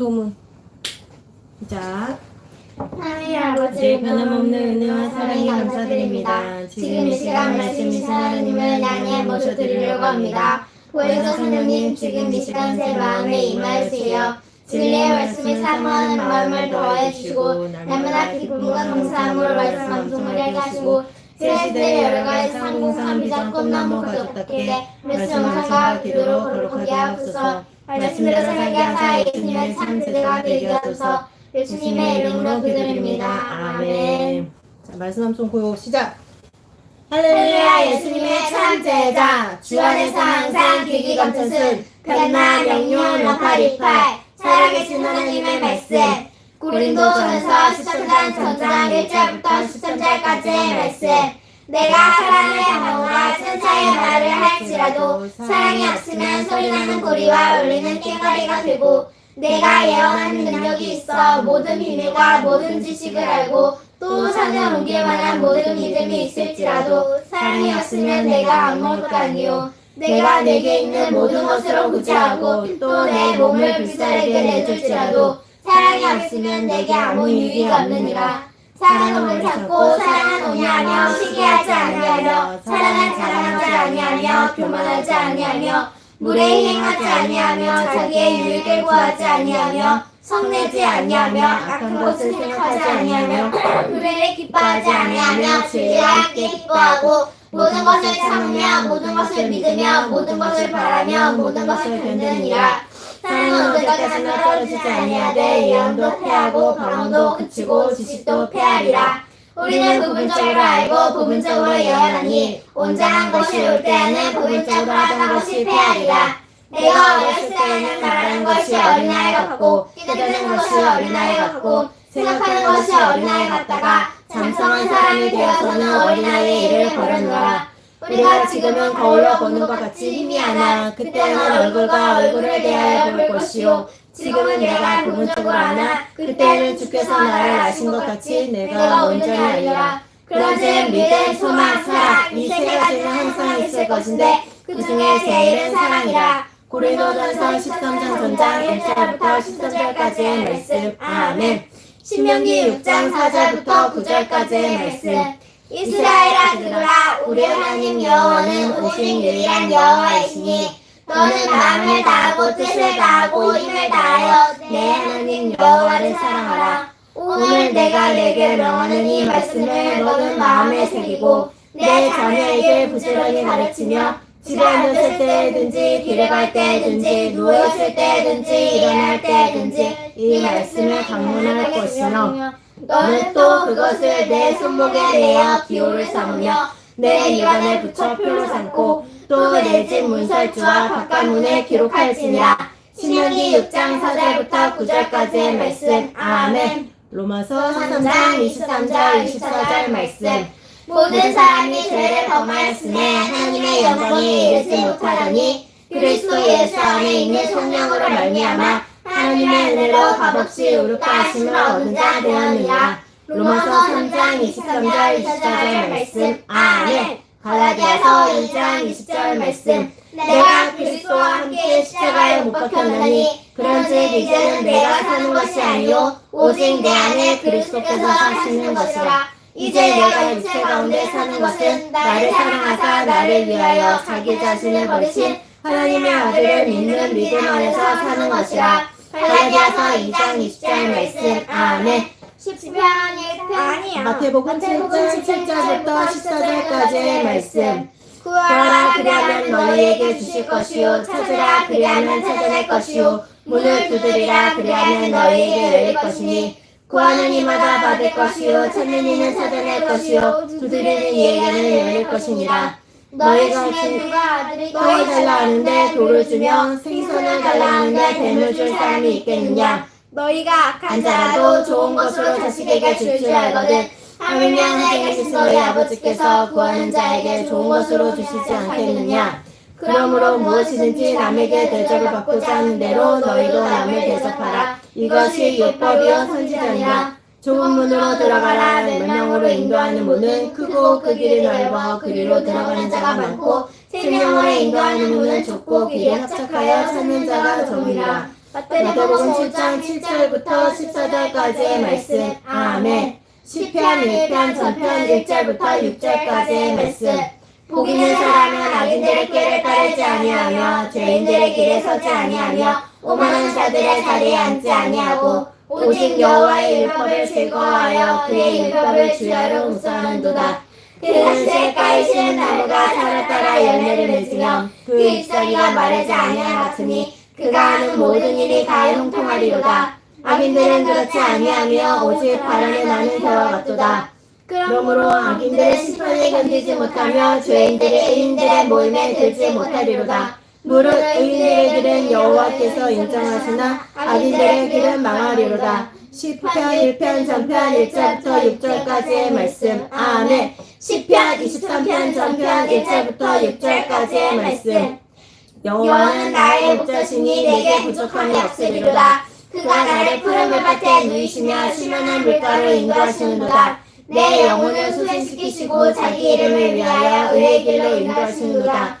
소문. 시작. 하나님 아버지 변함없는 은혜와 사랑에 감사드립니다. 지금 이 시간 말씀 이신 하나님을 양해 모셔 드리려고 합니다. 보혜사 성령님 지금 이 시간 제 마음에 임하세요. 진리의 말씀에 사모하는 마음을 더해 주시고 날마다 기쁨과 감사함으로 말씀 방송을 하게 하시고 제 시대의 여러 가지 상공산 비전 꿈나무 가족답게 말씀 항상과 기도로 거룩하게 하옵소서 말씀대로 살게 하사 예수님의 참 제대가 되게 하소서 예수님의 이름으로 기도드립니다. 아멘. 자, 말씀 함송 고요 시작. 할렐루야 예수님의 참 제자 주 안에서 항상 귀기 감춘순 변나 명륜 러파리팔 살아계신 하나님의 말씀 고린도 전서 13장 전장 1절부터 13절까지의 말씀 내가 사랑을 당하오라 천사의 말을 할지라도 사랑이 없으면 소리나는 고리와 울리는 깽가리가 되고 내가 예언하는 능력이 있어 모든 비밀과 모든 지식을 알고 또 산을 옮길 만한 모든 믿음이 있을지라도 사랑이 없으면 내가 아무것도 아니요. 내가 내게 있는 모든 것으로 구제하고 또 내 몸을 불사르게 내줄지라도 사랑이 없으면 내게 아무 유익이 없느니라 사랑을 참고 사랑은 오냐하며 시기하지 아니하며. 사랑은 자랑하지 아니하며. 교만하지 아니하며. 물에 행하지 아니하며. 자기의 유익을 구하지 아니하며. 성내지 아니하며. 악한 것을 생각하지 아니하며. 불의를 기뻐하지 아니하며. 함께 기뻐하고 모든 것을 참으며 모든 것을 믿으며 모든 것을 바라며 모든 것을 견디느니라 사랑은 언제까지나 떨어지지 아니하되 예언도 패하고 방언도 그치고 지식도 패하리라. 우리는 부분적으로 알고 부분적으로 예언하니 온전한 것이 올 때에는 부분적으로 하던 것이 패하리라. 내가 어렸을 때에는 말하는 것이 어린아이 같고 깨닫는 것이 어린아이 같고 생각하는 것이 어린아이 같다가 장성한 사람이 되어서는 어린아이의 일을 버렸노라 우리가 지금은 거울로 보는 것 같이 희미하나. 그때는 얼굴과 얼굴을 대하여 볼 것이요 지금은 내가 부분적으로 아나. 그때는 주께서 나를 아신 것 같이 내가 온전히 알리라. 그런즉 믿음, 소망, 사랑 이 세 가지는 항상 있을 것인데 그 중에 제일은 사랑이라. 고린도전서 13장 전장 1절부터 13절까지의 말씀. 아멘. 신명기 6장 4절부터 9절까지의 말씀 이스라엘아 들으라 우리 하나님 여호와는 오직 유일한 여호와이시니 너는 마음을 다하고 뜻을 다하고 힘을 다하여 내 하나님 여호와를 사랑하라. 오늘 내가 내게 명하는 이 말씀을 너는 마음에 새기고 내 자녀에게 부지런히 가르치며 집에 앉았을 때든지 길에 갈 때든지 누워있을 때든지 일어날 때든지 이 말씀을 강론할 것이며 너는 또 그것을 내 손목에 내어 기호를 삼으며 내 입안에 붙여 표로 삼고 또 내 집 문설주와 바깥문에 기록할지니라. 신명기 6장 4절부터 9절까지의 말씀. 아멘. 로마서 3장 23절 24절 말씀. 모든 사람이 죄를 범하였으니 하나님의 영광에 이르지 못하더니 그리스도 예수 안에 있는 성령으로 말미암아 하나님의 은혜로 값없이 의롭다 하심을 얻은 자 되었느니라. 로마서 3장 23절 24절 말씀. 아멘. 갈라디아서 2장 20절 말씀. 내가 그리스도와 함께 십자가에 못 박혔느니 그런즉 이제는 내가 사는 것이 아니요 오직 내 안에 그리스도께서 사시는 것이라. 이제 내가 육체 가운데 사는 것은 나를 사랑하사 나를 위하여 자기 자신을 버리신 하나님의 아들을 믿는 믿음 안에서 사는 것이라 갈라디아서 2장 20절 말씀. 아멘. 10편 1편 아니야 마태복음 7장 7절부터 14절까지의 말씀. 구하라 그리하면 너희에게 주실 것이요. 찾으라 그리하면 찾아낼 것이요. 문을 두드리라 그리하면 너희에게 열릴 것이니. 구하는 이마다 받을 것이요. 찾는 이는 찾아낼 것이요. 두드리는 이에게는 열릴 것이니라 너희가 지금 떡을 달라 하는데 돌을 주며 생선을 달라 하는데 뱀을 줄 사람이 있겠느냐? 너희가 악한 자라도 좋은 것으로 자식에게 줄 줄 알거든 하물며 하늘에 계신 너희 아버지께서 구하는 자에게 좋은 것으로 주시지 않겠느냐 그러므로 무엇이든지 남에게 대접을 받고자 하는 대로 너희도 남을 대접하라. 이것이 율법이요 선지자니라. 좁은 문으로 들어가라. 명령으로 인도하는 문은 크고 그 길이 넓어 그리로 들어가는 자가 많고 생명으로 인도하는 문은 좁고 길에 합착하여 찾는 자가 적으리라. 마태복음 7장 7절부터 14절까지의 말씀. 아멘. 시편 1편 전편 1절부터 6절까지의 말씀. 복 있는 사람은 악인들의 길을 따르지 아니하며 죄인들의 길에 서지 아니하며 오만한 자들의 자리에 앉지 아니하고 오직 여호와의 율법을 즐거워하여 그의 율법을 주야로 묵상하는도다. 그는 셀가에 심은 나무가 산을 따라 열매를 맺으며 그 잎사귀가 마르지 아니할 같으니 그가 하는 모든 일이 다 형통하리로다. 악인들은 그렇지 아니하며 오직 바람에 나는 새와 같도다. 그러므로 악인들의 심판에 견디지 못하며 죄인들이 의인들의 모임에 들지 못하리로다. 무릇 의인들의 길은 여호와께서 인정하시나 악인들의 길은 망하리로다. 시편 1편 전편 1절부터 6절까지의 말씀. 아멘. 시편 23편 전편 1절부터 6절까지의 말씀. 여호와는 나의 목자시니 내게 부족함이 없으리로다. 그가 나를 푸른 물밭에 누이시며 시원한 물가로 인도하시는도다. 내 영혼을 소생시키시고 자기 이름을 위하여 의의 길로 인도하시는도다.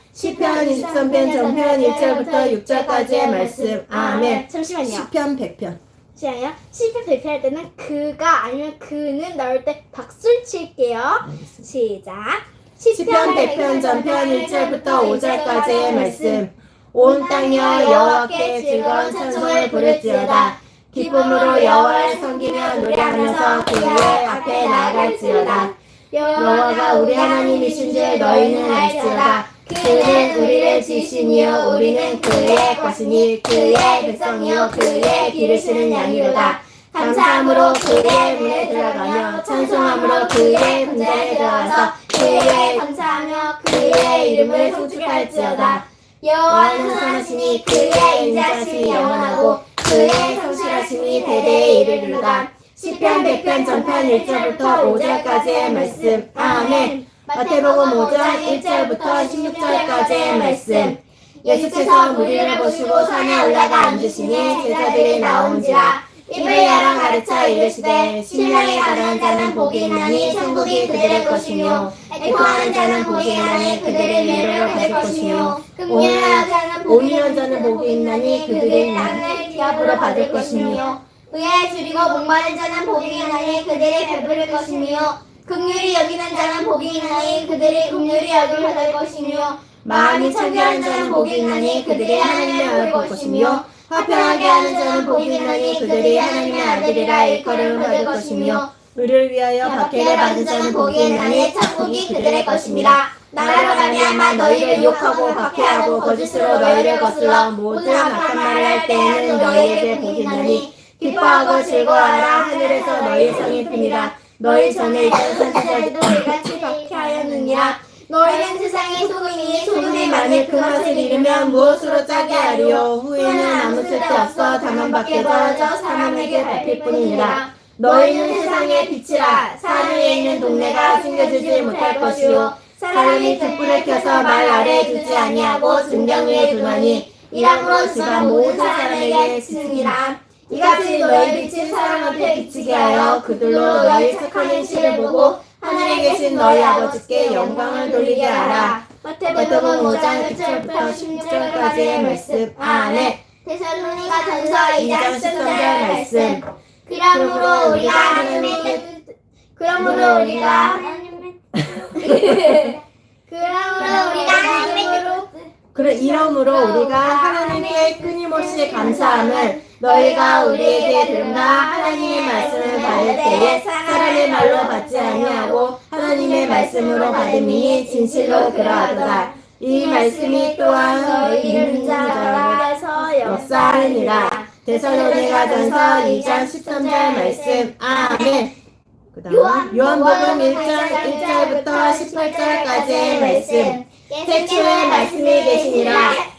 시편 23편 전편 1절부터 6절까지의 말씀. 아멘. 잠시만요. 시편 100편. 잠시만요. 시편 대표할 때는 그가 아니면 그는 나올 때 박수를 칠게요. 시작. 시편 100편 전편 1절부터 5절까지의 말씀. 온 땅이여 여호와께 즐거운 찬송을 부를지어다. 기쁨으로 여호와를 섬기며 노래하면서 그의 앞에 나아갈지어다. 여호와가 우리 하나님이신 줄 너희는 알지어다. 그는 우리를 지시니요 우리는 그의 것이니 그의 백성이요 그의 기르시는 양이로다. 감사함으로 그의 문에 들어가며 찬송함으로 그의 군대에 들어가서 그의 감사하며 그의 이름을 송축할지어다. 여호와는 선하시니 그의 인자심이 영원하고 그의 성실하심이 대대에 이르리로다. 시편 100편 전편 1절부터 5절까지의 말씀. 아멘. 마태복음 5장 1절부터 16절까지의 말씀. 예수께서 무리를 보시고 산에 올라가 앉으시니 제자들이 나온지라 입을 열어 가르쳐 이르시되 신령에 가는 자는 복이 있나니 천국이 그들의 것이며 애통하는 자는 복이 있나니 그들의 위로를 받을 것이며 긍휼하는 자는 복이 있나니 그들의 땅을 기업으로 받을 것이며 의에 줄이고 목마른 자는 복이 있나니 그들이 배부를 것이며 긍휼히 여기는 자는 복이 있나니 그들이 긍휼히 여김을 받을 것이며 마음이 청결한 자는 복이 있나니 그들이 얼굴 볼 것이며 화평하게 하는 자는 복이 있나니 그들이 하나님의 아들이라 일컬음을 받을 것이며 우리를 위하여 박해를 받은 자는 복이 있나니 천국이 그들의 것입니다. 나라로 말미암아 너희를 욕하고 박해하고 거짓으로 너희를 거슬러 모든 악한 말을 할 때에는 너희에게 복이 있나니 기뻐하고 즐거워하라 하늘에서 너희 상이 듭니다. 너희 전에 있던 선지자들도 이같이 박해 하였느니라. 너희는 세상의 소금이니 소금이 만일 그 맛을 잃으면 무엇으로 짜게 하리요? 후에는 아무 쓸데없어 다만 밖에 떨어져 사람에게 밟힐 뿐이니라. 너희는 세상의 빛이라. 산 위에 있는 동네가 숨겨지지 못할 것이요. 사람이 등불을 켜서 말 아래에 두지 아니하고 등경 위에 두나니 이랑으로 주가 모든 사람에게 비치니라 이같이 너희 빛이 사람 앞에 비치게 하여 그들로 너희 착한 행실을 보고 하늘에 계신 너희 아버지께 영광을 돌리게 하라. 마태복음 5장 1절부터 16절까지의 말씀. 아멘. 데살로니가 전서 2장 2장 13절 13절 말씀. 그러므로 우리가 하나님의 그러므로 우리가 그러므로 우리가 하나님의 그래 이러므로 우리가 하나님께 끊임없이 감사함을 너희가 우리에게 들은가 하나님의 말씀을 받을 때에 사람의 말로 받지 아니하고 하나님의 말씀으로 받음이 진실로 그러하도다. 이 말씀이 또한 너희 믿는 자라서 역사하느니라. 데살로니가 전서 2장 13절 말씀. 아멘. 그 다음 요한- 요한복음 1장 1절부터 18절까지의 말씀. 태초에 말씀이 계시니라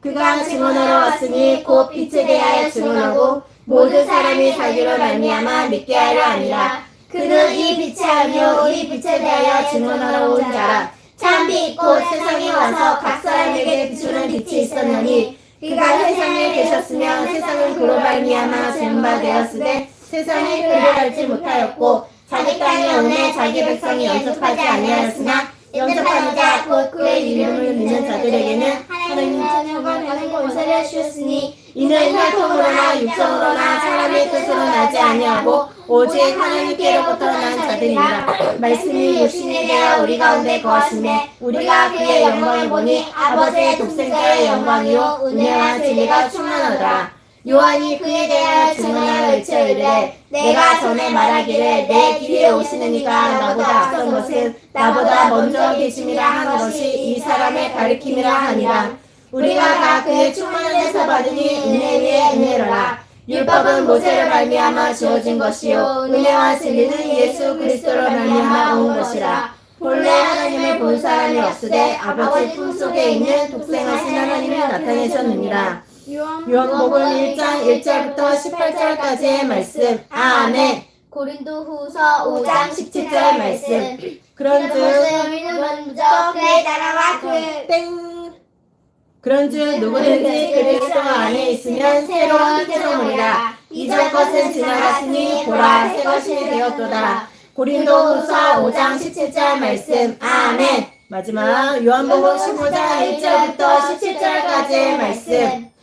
그가 증언하러 왔으니 곧 빛에 대하여 증언하고 모든 사람이 자기로 말미암아 믿게 하려 하니라. 그는 이 빛이 아니요 이 빛에 대하여 증언하러 온 자라 참빛 곧 세상에 와서 각 사람에게 비추는 빛이 있었느니 그가 세상에 계셨으면 세상은 그로 말미암아 죄바 되었으되 세상이 그를 알지 못하였고 자기 땅에 오내 자기 백성이 영접하지 아니하였으나 영접하는 자곧 그의 이름을 믿는 자들에게는 하나님 천국을 가는 권세를 주셨으니 이는 혈통으로나 육정으로나 사람의 뜻으로 나지 아니하고 오직 하나님께로부터 난 자들이니라. 말씀이 육신이 되어 우리 가운데 거하시매 우리가 그의 영광을 보니 아버지의 독생자의 영광이요 은혜와 진리가 충만하더라 요한이 그에 대하여 증언하여 외쳐 이르되 내가 전에 말하기를 내 뒤에 오시는 이가 나보다 앞선 것은 나보다 먼저 계심이라 하는 것이 이 사람의 가리킴이라 하니라. 우리가 다 그의 충만한 데서 받으니 은혜 위에 은혜로라. 율법은 모세를 말미암아 주어진 것이요. 은혜와 진리는 예수 그리스도로 말미암아 온 것이라. 본래 하나님을 본 사람이 없으되 아버지 품속에 있는 독생하신 하나님을 나타내셨느니라 요한복음 1장 1절부터 18절까지의 말씀. 아멘. 고린도 후서 5장 17절 말씀. 그런즉 우리는 먼저 그의 나라와 그 땡. 그런즉 누구든지 그리스도 안에 있으면 새로운 피조물이라. 이전 것은 지나갔으니 보라 새 것이 되었도다. 고린도 후서 5장 17절 말씀. 아멘. 마지막 요한복음 15장 1절부터 17절까지의 말씀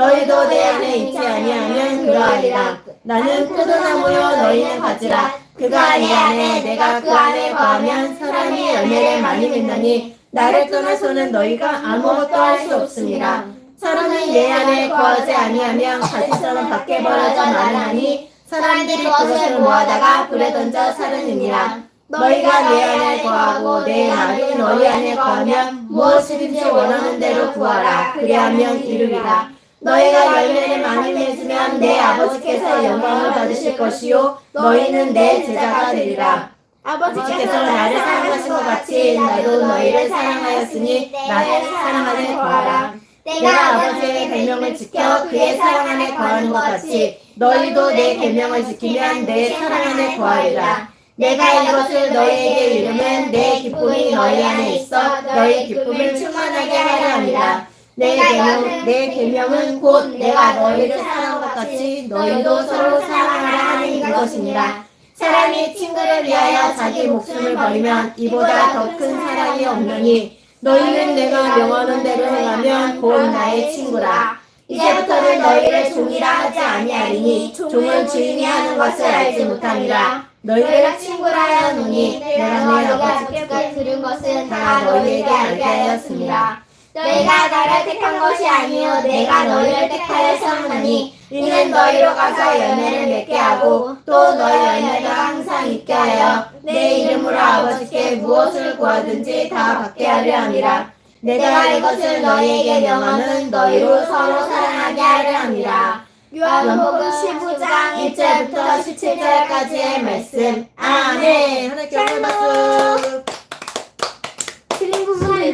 너희도 내 안에 있지 아니하면 그러하리라 나는 포도나무요 너희는 가지라. 그가 내 안에 내가 그 안에 거하면 사람이 열매를 많이 맺나니 나를 떠나서는 너희가 아무것도 할 수 없습니다 사람이 내 안에 거하지 아니하면 가지처럼 밖에 벌어져 마르나니 사람들이 그것을 모아다가 불에 던져 사르느니라. 너희가 내 안에 거하고 내 말이 너희 안에 거하면 무엇이든지 원하는 대로 구하라. 그리하면 이루리라 너희가 열매를 많이 맺으면 내 아버지께서 영광을 받으실 것이요. 너희는 내 제자가 되리라. 아버지께서 나를 사랑하신 것 같이 나도 너희를 사랑하였으니 나를 사랑 안에 거하라. 내가 아버지의 계명을 지켜 그의 사랑 안에 거하는 것 같이 너희도 내 계명을 지키면 내 사랑 안에 거하리라. 내가 이것을 너희에게 이르면 내 기쁨이 너희 안에 있어 너희 기쁨을 충만하게 하려 합니다 내 계명, 내 계명은 곧 내가 너희를 사랑한 것 같이 너희도 서로 사랑하라 하는 이것이니라. 사람이 친구를 위하여 자기 목숨을 버리면 이보다 더 큰 사랑이 없느니 너희는 내가 명하는 대로 행하면 곧 나의 친구라. 이제부터는 너희를 종이라 하지 아니하리니 종은 주인이 하는 것을 알지 못하니라. 너희를 친구라 하노니 내가 너희 아버지께 들은 것은 다 너희에게 알게 하였습니다. 너희가 나를 택한 것이 아니요 내가 너희를 택하여서 하나니 이는 너희로 가서 열매를 맺게 하고 또 너희 열매가 항상 있게 하여 내 이름으로 아버지께 무엇을 구하든지 다 받게 하려 함이라. 내가 이것을 너희에게 명하는 너희로 서로 사랑하게 하려 함이라. 요한복음 15장 1절부터 17절까지의 말씀. 아멘. 하나님께 영광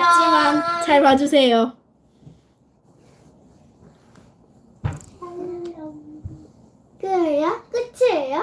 있지만 잘 봐주세요. 끝이에요? 끝이에요?